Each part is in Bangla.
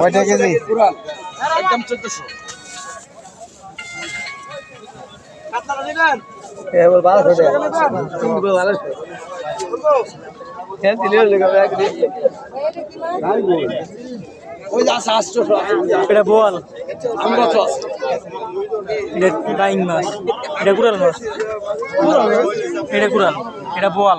কয়টা কেজি? একদম চোদ্দশো। এটা বল এটা বাইং মাছ। এটা কুড়াল মাছ। এটা কুড়াল। এটা বোয়াল।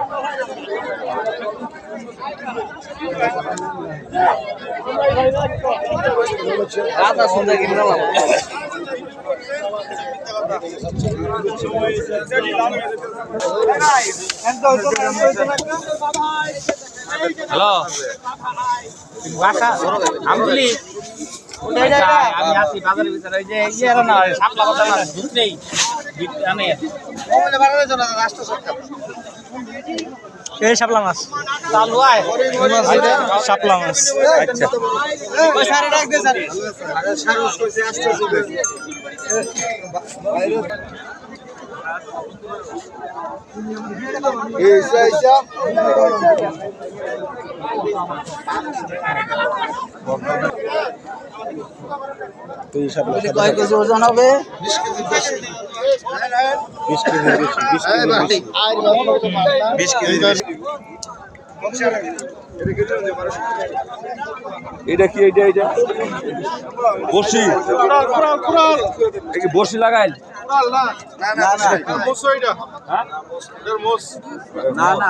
রাতা সুন্দর কিনলাম হ্যালো। বাসা আমি আছি বাজারের ভিতরে ওই যে ইয়ে না সাপলা কথা না দুধ নেই। আমি এই শাপলা মাছ। শাপলা মাছ আচ্ছা কয় কেজি ওজন হবে এটা কি এটা এটা বসি এইটা এইটা কি বসি লাগাইল? না না না।